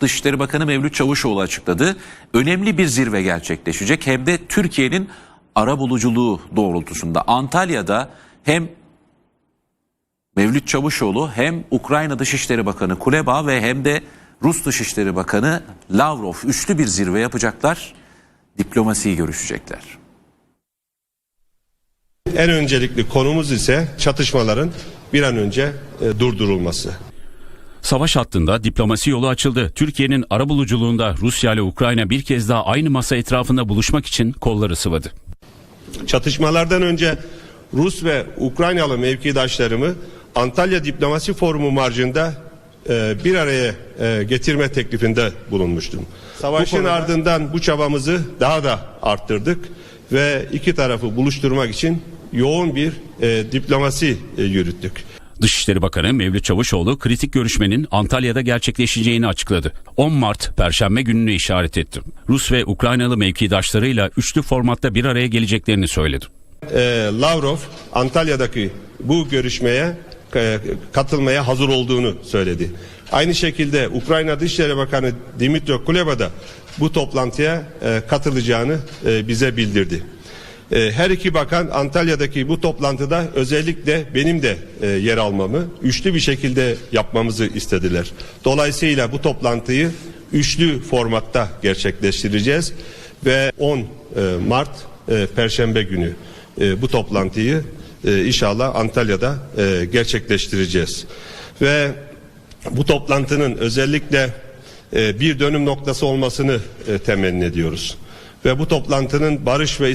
Dışişleri Bakanı Mevlüt Çavuşoğlu açıkladı. Önemli bir zirve gerçekleşecek hem de Türkiye'nin arabuluculuğu doğrultusunda. Antalya'da hem Mevlüt Çavuşoğlu hem Ukrayna Dışişleri Bakanı Kuleba ve hem de Rus Dışişleri Bakanı Lavrov üçlü bir zirve yapacaklar. Diplomasiyi görüşecekler. En öncelikli konumuz ise çatışmaların bir an önce e, durdurulması. Savaş hattında diplomasi yolu açıldı. Türkiye'nin arabuluculuğunda Rusya ile Ukrayna bir kez daha aynı masa etrafında buluşmak için kolları sıvadı. Çatışmalardan önce Rus ve Ukraynalı mevkidaşlarımı Antalya Diplomasi Forumu marjında e, bir araya e, getirme teklifinde bulunmuştum. Savaşın ardından bu çabamızı daha da arttırdık ve iki tarafı buluşturmak için yoğun bir e, diplomasi e, yürüttük. Dışişleri Bakanı Mevlüt Çavuşoğlu kritik görüşmenin Antalya'da gerçekleşeceğini açıkladı. 10 Mart Perşembe gününü işaret etti. Rus ve Ukraynalı mevkidaşlarıyla üçlü formatta bir araya geleceklerini söyledi. e, Lavrov Antalya'daki bu görüşmeye e, katılmaya hazır olduğunu söyledi. Aynı şekilde Ukrayna Dışişleri Bakanı Dimitro Kuleba da bu toplantıya e, katılacağını e, bize bildirdi. E, Her iki bakan Antalya'daki bu toplantıda özellikle benim de e, yer almamı üçlü bir şekilde yapmamızı istediler. Dolayısıyla bu toplantıyı üçlü formatta gerçekleştireceğiz ve 10 e, Mart e, Perşembe günü bu toplantıyı inşallah Antalya'da gerçekleştireceğiz. Ve bu toplantının özellikle bir dönüm noktası olmasını e, temenni ediyoruz. Ve bu toplantının barış ve